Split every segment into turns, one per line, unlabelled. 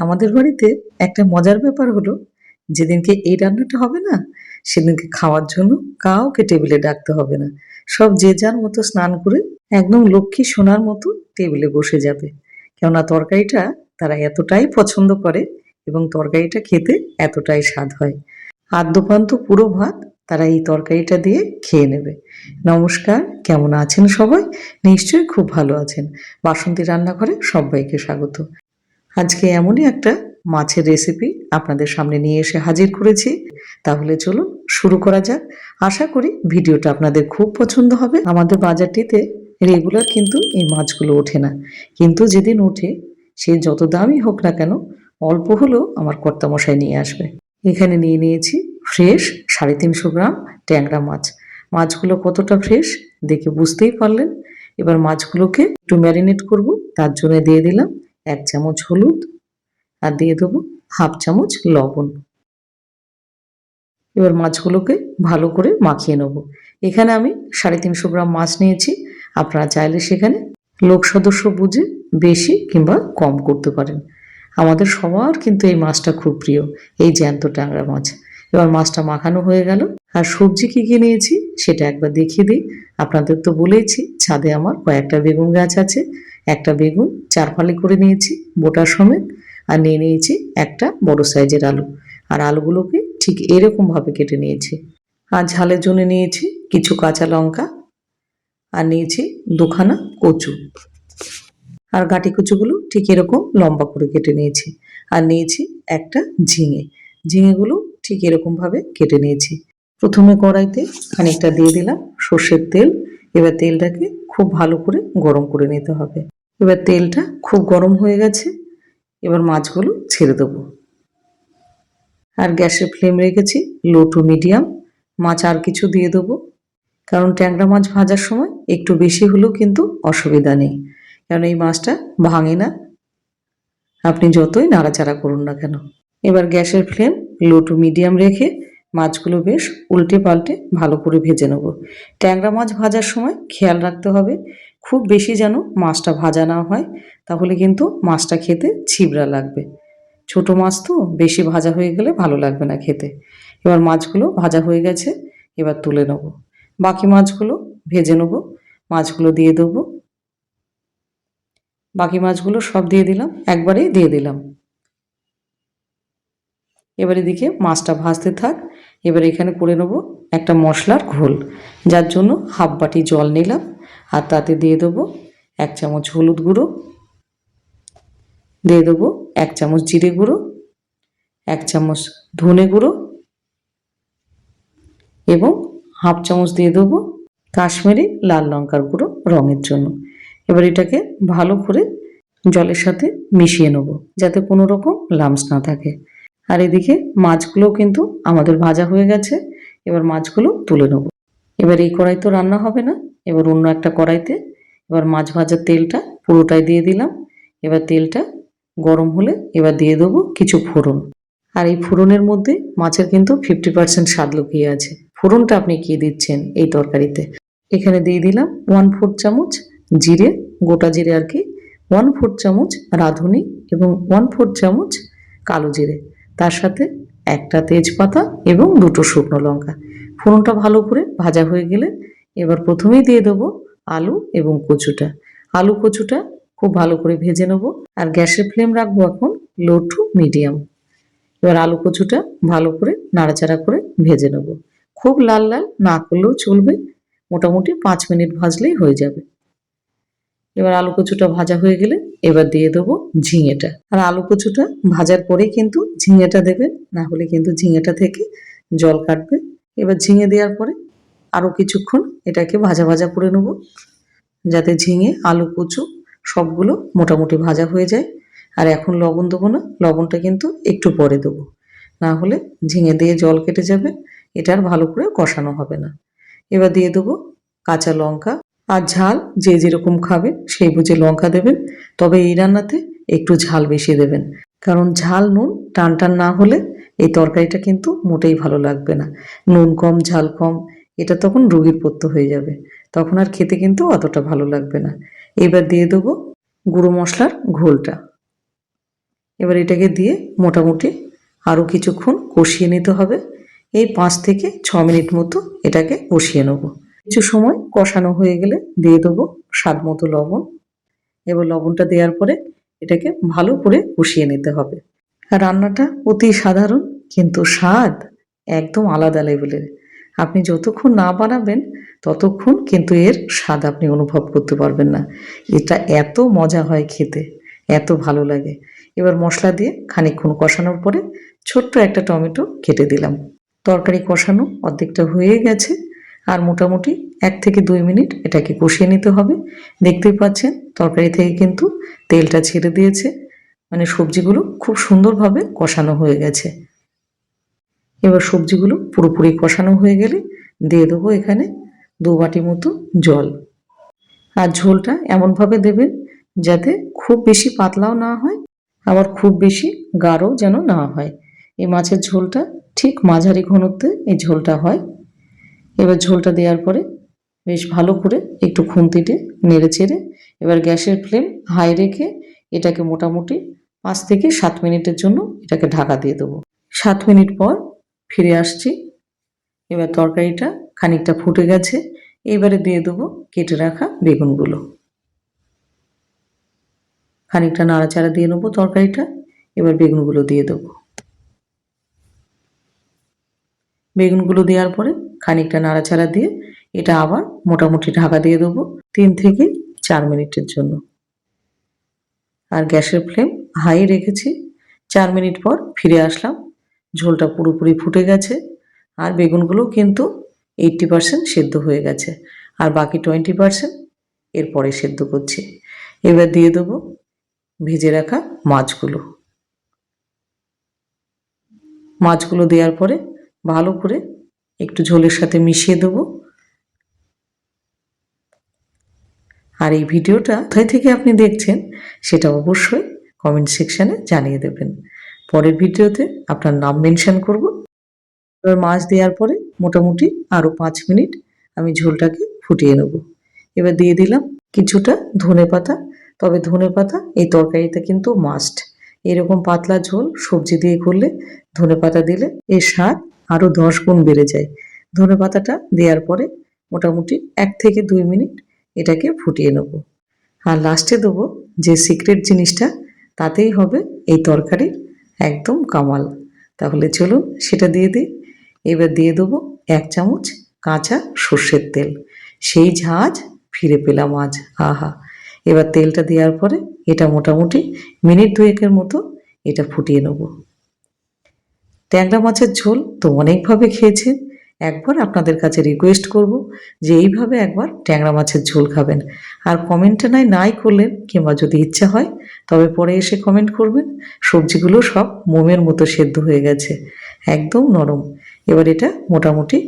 আমাদের বাড়িতে একটা মজার ব্যাপার হলো, যেদিনকে এই রান্নাটা হবে না, সেদিনকে খাওয়ার জন্য কাউকে টেবিলে ডাকতে হবে না। সব যে যার মতো স্নান করে একদম লক্ষ্মী সোনার মতো টেবিলে বসে যাবে। কেননা তরকারিটা তারা এতটাই পছন্দ করে এবং তরকারিটা খেতে এতটাই স্বাদ হয়। আদ্যপান্ত পুরো ভাত তারা এই তরকারিটা দিয়ে খেয়ে নেবে। নমস্কার, কেমন আছেন সবাই? নিশ্চয়ই খুব ভালো আছেন। বাসন্তী রান্নাঘরে সবাইকে স্বাগত। আজকে এমনই একটা মাছের রেসিপি আপনাদের সামনে নিয়ে এসে হাজির করেছি। তাহলে চলুন শুরু করা যাক। আশা করি ভিডিওটা আপনাদের খুব পছন্দ হবে। আমাদের বাজারটিতে রেগুলার কিন্তু এই মাছগুলো ওঠে না। কিন্তু যেদিন ওঠে, সে যত দামই হোক না কেন অল্প হলেও আমার কর্তামশাই নিয়ে আসবে। এখানে নিয়ে নিয়েছি ফ্রেশ সাড়ে তিনশো গ্রাম ট্যাংরা মাছ। মাছগুলো কতটা ফ্রেশ দেখে বুঝতেই পারলেন। এবার মাছগুলোকে একটু ম্যারিনেট করব। তার জন্য দিয়ে দিলাম এক চামচ হলুদ আর দিয়ে দেবো হাফ চামচ লবণ। এবার মাছগুলোকে ভালো করে মাখিয়ে নেব। এখানে আমি সাড়ে তিনশো গ্রাম মাছ নিয়েছি। আপনারা চাইলে সেখানে লোক সদস্য বুঝে বেশি কিংবা কম করতে পারেন। আমাদের সবার কিন্তু এই মাছটা খুব প্রিয়, এই জ্যান্ত ট্যাংরা মাছ। এবার মাছটা মাখানো হয়ে গেল। আর সবজি কী কী নিয়েছি সেটা একবার দেখিয়ে দিই। আপনাদের তো বলেইছি, ছাদে আমার কয়েকটা বেগুন গাছ আছে। একটা বেগুন চার ফালি করে নিয়েছি বোটার সমেত, আর নিয়ে নিয়েছি একটা বড় সাইজের আলু। আর আলুগুলোকে ঠিক এরকমভাবে কেটে নিয়েছি। আর ঝালের জন্য নিয়েছি কিছু কাঁচা লঙ্কা, আর নিয়েছি দুখানা কচু। আর গাটি কচুগুলো ঠিক এরকম লম্বা করে কেটে নিয়েছি। আর নিয়েছি একটা ঝিঙে। ঝিঙেগুলো ঠিক এরকমভাবে কেটে নিয়েছি। প্রথমে কড়াইতে খানিকটা দিয়ে দিলাম সর্ষের তেল। এবার তেলটাকে খুব ভালো করে গরম করে নিতে হবে। এবার তেলটা খুব গরম হয়ে গেছে। এবার মাছগুলো ছেড়ে দেবো। আর গ্যাসের ফ্লেম রেখেছি লো টু মিডিয়াম। মাছ আর কিছু দিয়ে দেবো। কারণ ট্যাংরা মাছ ভাজার সময় একটু বেশি হলেও কিন্তু অসুবিধা নেই। কারণ এই মাছটা ভাঙে না। আপনি যতই নাড়াচাড়া করুন না কেন। এবার গ্যাসের ফ্লেম লো টু মিডিয়াম রেখে মাছগুলো বেশ উল্টে পাল্টে ভালো করে ভেজে নেব। ট্যাংরা মাছ ভাজার সময় খেয়াল রাখতে হবে, খুব বেশি যেন মাছটা ভাজা না হয়, তাহলে কিন্তু মাছটা খেতে ছিবড়া লাগবে। ছোট মাছ তো বেশি ভাজা হয়ে গেলে ভালো লাগবে না খেতে। এবার মাছগুলো ভাজা হয়ে গেছে, এবার তুলে নেব। বাকি মাছগুলো ভেজে নেব, মাছগুলো দিয়ে দেবো। বাকি মাছগুলো সব দিয়ে দিলাম, একবারেই দিয়ে দিলাম। এবার এদিকে মাছটা ভাজতে থাক। এবার এখানে করে নেব একটা মশলার ঘোল। যার জন্য হাফ বাটি জল নিলাম আর তাতে দিয়ে দেবো এক চামচ হলুদ গুঁড়ো। দিয়ে দেবো এক চামচ জিরে গুঁড়ো, এক চামচ ধনে গুঁড়ো এবং হাফ চামচ দিয়ে দেবো কাশ্মীরি লাল লঙ্কার গুঁড়ো রঙের জন্য। এবার এটাকে ভালো করে জলের সাথে মিশিয়ে নেব যাতে কোনো রকম লামস না থাকে। আর এদিকে মাছগুলো কিন্তু আমাদের ভাজা হয়ে গেছে। এবার মাছগুলো তুলে নেব। এবার এই কড়াই তো রান্না হবে না, এবার অন্য একটা কড়াইতে এবার মাছ ভাজার তেলটা পুরোটাই দিয়ে দিলাম। এবার তেলটা গরম হলে এবার দিয়ে দেবো কিছু ফোড়ন। আর এই ফোড়নের মধ্যে মাছের কিন্তু ফিফটি পার্সেন্ট স্বাদ লুকিয়ে আছে। ফোড়নটা আপনি কি দিচ্ছেন এই তরকারিতে? এখানে দিয়ে দিলাম ওয়ান ফোর চামচ জিরে, গোটা জিরে আর কি ওয়ান ফোর চামচ রাঁধুনি এবং ওয়ান ফোর চামচ কালো জিরে। তার সাথে একটা তেজপাতা এবং দুটো শুকনো লঙ্কা। ফোড়নটা ভালো করে ভাজা হয়ে গেলে এবার প্রথমেই দিয়ে দেবো আলু এবং কচুটা। আলু, কচুটা খুব ভালো করে ভেজে নেব আর গ্যাসের ফ্লেম রাখব এখন লো টু মিডিয়াম। এবার আলু, কচুটা ভালো করে নাড়াচাড়া করে ভেজে নেব। খুব লাল লাল না করলেও চলবে, মোটামুটি পাঁচ মিনিট ভাজলেই হয়ে যাবে। এবার আলু, কচুটা ভাজা হয়ে গেলে এবার দিয়ে দেবো ঝিঙেটা। আর আলু কচুটা ভাজার পরেই কিন্তু ঝিঙেটা দেবেন না হলে কিন্তু ঝিঙেটা থেকে জল কাটবে। এবার ঝিঙে দেওয়ার পরে আরও কিছুক্ষণ এটাকে ভাজা ভাজা করে নেব, যাতে ঝিঙে, আলু, কচু সবগুলো মোটামুটি ভাজা হয়ে যায়। আর এখন লবণ দেবো না, লবণটা কিন্তু একটু পরে দেবো। না হলে ঝিঙে দিয়ে জল কেটে যাবে, এটা আর ভালো করে কষানো হবে না। এবার দিয়ে দেবো কাঁচা লঙ্কা আর ঝাল যে যেরকম খাবে সেই বুঝে লঙ্কা দেবেন। তবে এই রান্নাতে একটু ঝাল বেশি দেবেন। কারণ ঝাল, নুন টান টান না হলে এই তরকারিটা কিন্তু মোটেই ভালো লাগবে না। নুন কম, ঝাল কম, এটা তখন রুগীর পত্য হয়ে যাবে। তখন আর খেতে কিন্তু অতটা ভালো লাগবে না। এবার দিয়ে দেবো গুঁড়ো মশলার ঘোলটা। এবার এটাকে দিয়ে মোটামুটি আরও কিছুক্ষণ কষিয়ে নিতে হবে। এই পাঁচ থেকে ছ মিনিট মতো এটাকে কষিয়ে নেব। কিছু সময় কষানো হয়ে গেলে দিয়ে দেবো স্বাদ মতো লবণ। এবার লবণটা দেওয়ার পরে এটাকে ভালো করে কষিয়ে নিতে হবে। রান্নাটা অতি সাধারণ, কিন্তু স্বাদ একদম আলাদা লেভেলের। আপনি যতক্ষণ না বানাবেন, ততক্ষণ কিন্তু এর স্বাদ আপনি অনুভব করতে পারবেন না। এটা এত মজা হয় খেতে, এত ভালো লাগে। এবার মশলা দিয়ে খানিকক্ষণ কষানোর পরে ছোট্ট একটা টমেটো কেটে দিলাম। তরকারি কষানো অর্ধেকটা হয়ে গেছে। আর মোটামুটি এক থেকে দুই মিনিট এটাকে কষিয়ে নিতে হবে। দেখতেই পাচ্ছেন, তরকারি থেকে কিন্তু তেলটা ছেড়ে দিয়েছে। মানে সবজিগুলো খুব সুন্দরভাবে কষানো হয়ে গেছে। এবার সবজিগুলো পুরোপুরি কষানো হয়ে গেলে দিয়ে দেবো এখানে দু বাটি মতো জল। আর ঝোলটা এমনভাবে দেবেন যাতে খুব বেশি পাতলাও না হয়, আবার খুব বেশি গাঢ়ও যেন না হয়। এই মাছের ঝোলটা ঠিক মাঝারি ঘনত্বে এই ঝোলটা হয়। এবার ঝোলটা দেওয়ার পরে বেশ ভালো করে একটু খুন্তিতে নেড়ে চেড়ে এবার গ্যাসের ফ্লেম হাই রেখে এটাকে মোটামুটি পাঁচ থেকে সাত মিনিটের জন্য এটাকে ঢাকা দিয়ে দেবো। সাত মিনিট পর ফিরে আসছি। এবার তরকারিটা খানিকটা ফুটে গেছে। এবারে দিয়ে দেবো কেটে রাখা বেগুনগুলো। খানিকটা নাড়াচাড়া দিয়ে নেব তরকারিটা। এবার বেগুনগুলো দিয়ে দেবো। বেগুনগুলো দেওয়ার পরে খানিকটা নাড়াচাড়া দিয়ে এটা আবার মোটামুটি ঢাকা দিয়ে দেবো তিন থেকে চার মিনিটের জন্য। আর গ্যাসের ফ্লেম হাই রেখেছি। চার মিনিট পর ফিরে আসলাম। ঝোলটা পুরোপুরি ফুটে গেছে। আর বেগুনগুলো কিন্তু এইট্টি পারসেন্ট সেদ্ধ হয়ে গেছে। আর বাকি টোয়েন্টি পারসেন্ট এরপরে সেদ্ধ করছি। এবার দিয়ে দেবো ভেজে রাখা মাছগুলো। মাছগুলো দেওয়ার পরে ভালো করে একটু ঝোলের সাথে মিশিয়ে দেবো। আর এই ভিডিওটা কোথায় থেকে আপনি দেখছেন সেটা অবশ্যই কমেন্ট সেকশানে জানিয়ে দেবেন। পরের ভিডিওতে আপনার নাম মেনশন করব। এবার মাছ দেওয়ার পরে মোটামুটি আরও পাঁচ মিনিট আমি ঝোলটাকে ফুটিয়ে নেব। এবার দিয়ে দিলাম কিছুটা ধনে পাতা। তবে ধনে পাতা এই তরকারিতে কিন্তু মাস্ট এরকম পাতলা ঝোল সবজি দিয়ে করলে ধনে পাতা দিলে এর স্বাদ আরও দশ গুণ বেড়ে যায়। ধনে পাতাটা দেওয়ার পরে মোটামুটি এক থেকে দুই মিনিট এটাকে ফুটিয়ে নেব। আর লাস্টে দেবো যে সিক্রেট জিনিসটা, তাতেই হবে এই তরকারির একদম কামাল। তাহলে চলুন সেটা দিয়ে দিই। এবার দিয়ে দেবো এক চামচ কাঁচা সর্ষের তেল। সেই ঝাঁজ ফিরে পেলাম আজ, আহা। এবার তেলটা দেওয়ার পরে এটা মোটামুটি মিনিট দুয়েকের মতো এটা ফুটিয়ে নেব। ট্যাংরা মাছের ঝোল তো অনেকভাবে খেয়েছেন একবার আপনাদের কাছে রিকোয়েস্ট করব যে এইভাবে একবার ট্যাংরা মাছের ঝোল খাবেন। আর কমেন্টে নাই নাই করলেন কিংবা যদি ইচ্ছা হয়, তবে পরে এসে কমেন্ট করবেন। সবজিগুলো সব মোমের মতো সেদ্ধ হয়ে গেছে, একদম নরম। এবার এটা মোটামুটি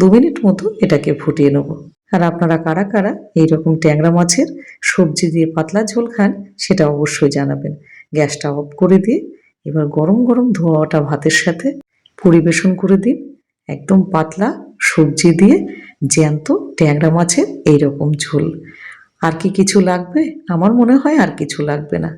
দু মিনিট মতো এটাকে ফুটিয়ে নেব। আর আপনারা কারা কারা এইরকম ট্যাংরা মাছের সবজি দিয়ে পাতলা ঝোল খান, সেটা অবশ্যই জানাবেন। গ্যাসটা অফ করে দিয়ে এবার গরম গরম ধোয়াটা ভাতের সাথে পরিবেশন করে দিন। একদম পাতলা সবজি দিয়ে জ্যান্ত ট্যাংরা মাছের এইরকম ঝোল। আর কি কিছু লাগবে? আমার মনে হয় আর কিছু লাগবে না।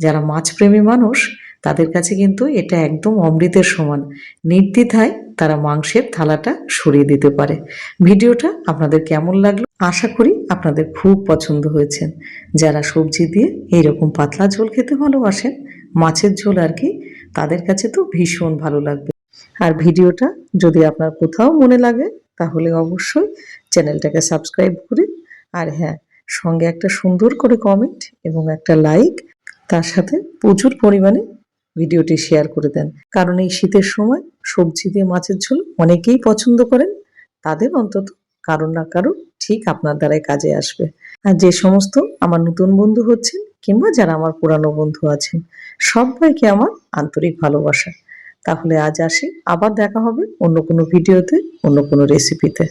যারা মাছপ্রেমী মানুষ, তাদের কাছে কিন্তু এটা একদম অমৃতের সমান। নির্দ্বিধায় তারা মাংসের থালাটা সরিয়ে দিতে পারে। ভিডিওটা আপনাদের কেমন লাগল? আশা করি আপনাদের খুব পছন্দ হয়েছে। যারা সবজি দিয়ে এইরকম পাতলা ঝোল খেতে ভালোবাসেন মাছের ঝোল আর কি, তাদের কাছে তো ভীষণ ভালো লাগবে। আর ভিডিওটা যদি আপনার কোথাও মনে লাগে, তাহলে অবশ্যই চ্যানেলটাকে সাবস্ক্রাইব করে, আর হ্যাঁ সঙ্গে একটা সুন্দর করে কমেন্ট এবং একটা লাইক তার সাথে প্রচুর পরিমাণে ভিডিওটি শেয়ার করে দেন। কারণ এই শীতের সময় সবজি দিয়ে মাছের ঝোল অনেকেই পছন্দ করেন, তাদের অন্তত কারোর না কারও ঠিক আপনার দ্বারাই কাজে আসবে। আর যে সমস্ত আমার নতুন বন্ধু হচ্ছেন কিংবা যারা আমার পুরানো বন্ধু আছেন, সবাইকে আমার আন্তরিক ভালোবাসা। তাহলে আজ আসি, আবার দেখা হবে অন্য কোনো ভিডিওতে, অন্য কোনো রেসিপিতে